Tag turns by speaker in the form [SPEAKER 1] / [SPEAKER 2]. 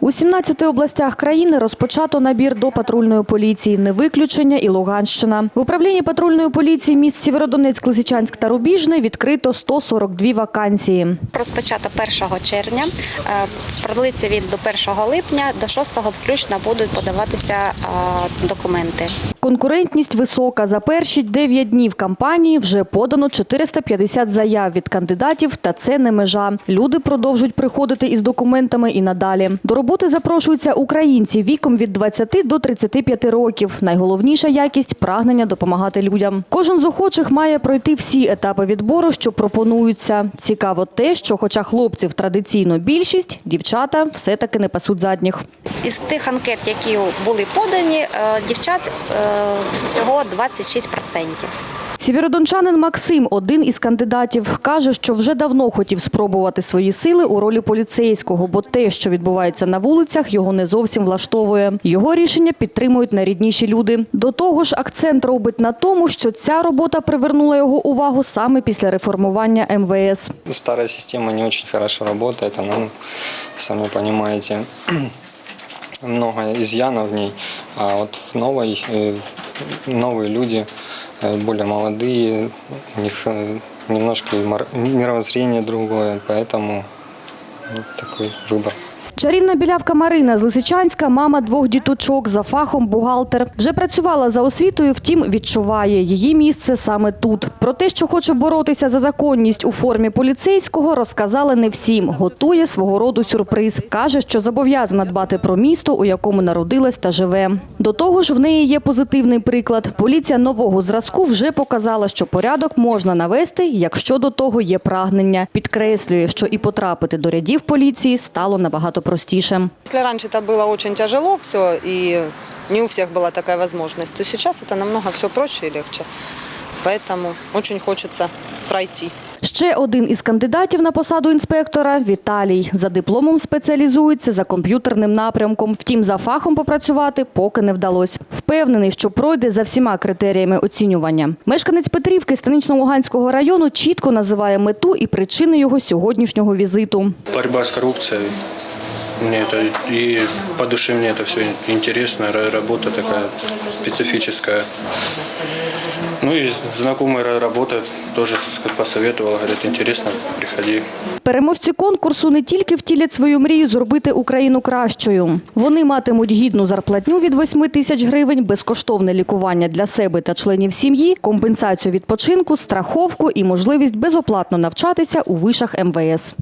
[SPEAKER 1] У 17 областях країни розпочато набір до патрульної поліції. Не виключення і Луганщина. В управлінні патрульної поліції міст Сєвєродонецьк, Лисичанськ та Рубіжне відкрито 142 вакансії.
[SPEAKER 2] Розпочато 1 червня, е, продлиться він до 1 липня, до 6 включно будуть подаватися е, документи.
[SPEAKER 1] Конкурентність висока. За перші 9 днів кампанії вже подано 450 заяв від кандидатів, та це не межа. Люди продовжують приходити із документами і надалі. До роботи запрошуються українці віком від 20 до 35 років. Найголовніша якість – прагнення допомагати людям. Кожен з охочих має пройти всі етапи відбору, що пропонуються. Цікаво те, що хоча хлопців традиційно більшість, дівчата все-таки не пасуть задніх.
[SPEAKER 2] Із тих анкет, які були подані, е, дівчат е, всього 26%.
[SPEAKER 1] Сєвєродончанин Максим, один із кандидатів, каже, що вже давно хотів спробувати свої сили у ролі поліцейського, бо те, що відбувається на вулицях, його не зовсім влаштовує. Його рішення підтримують найрідніші люди. До того ж, акцент робить на тому, що ця робота привернула його увагу саме після реформування МВС.
[SPEAKER 3] Старая система не очень хорошо работает, она, ну, сами понимаете, много изъянов в ней, а вот в новой, э, новые люди, э, более молодые, у них э, немножко и мор- мировоззрение другое, поэтому вот такой выбор.
[SPEAKER 1] Чарівна білявка Марина з Лисичанська, мама двох діточок, за фахом бухгалтер. Вже працювала за освітою, втім відчуває її місце саме тут. Про те, що хоче боротися за законність у формі поліцейського, розказала не всім. Готує свого роду сюрприз. Каже, що зобов'язана дбати про місто, у якому народилась та живе. До того ж, в неї є позитивний приклад. Поліція нового зразку вже показала, що порядок можна навести, якщо до того є прагнення. Підкреслює, що і потрапити до рядів поліції стало набагато простіше.
[SPEAKER 4] Если раньше это было очень тяжело все, и не у всех была такая возможность, то сейчас это намного все проще и легче. Поэтому очень хочется пройти.
[SPEAKER 1] Ще один із кандидатів на посаду інспектора – Віталій. За дипломом спеціалізується за комп'ютерним напрямком. Втім, за фахом попрацювати поки не вдалося. Впевнений, що пройде за всіма критеріями оцінювання. Мешканець Петрівки Станично-Луганського району чітко називає мету і причини його сьогоднішнього візиту.
[SPEAKER 5] борьба с коррупцией. Мне это и по душе мне это все интересно, ра- работа такая специфическая. Ну и знакомая ра- работа тоже с- посоветовала, говорит, интересно, приходи.
[SPEAKER 1] Переможці конкурсу не тільки втілять свою мрію зробити Україну кращою. Вони матимуть гідну зарплатню від 8 тисяч гривень, безкоштовне лікування для себе та членів сім'ї, компенсацію відпочинку, страховку і можливість безоплатно навчатися у вишах МВС.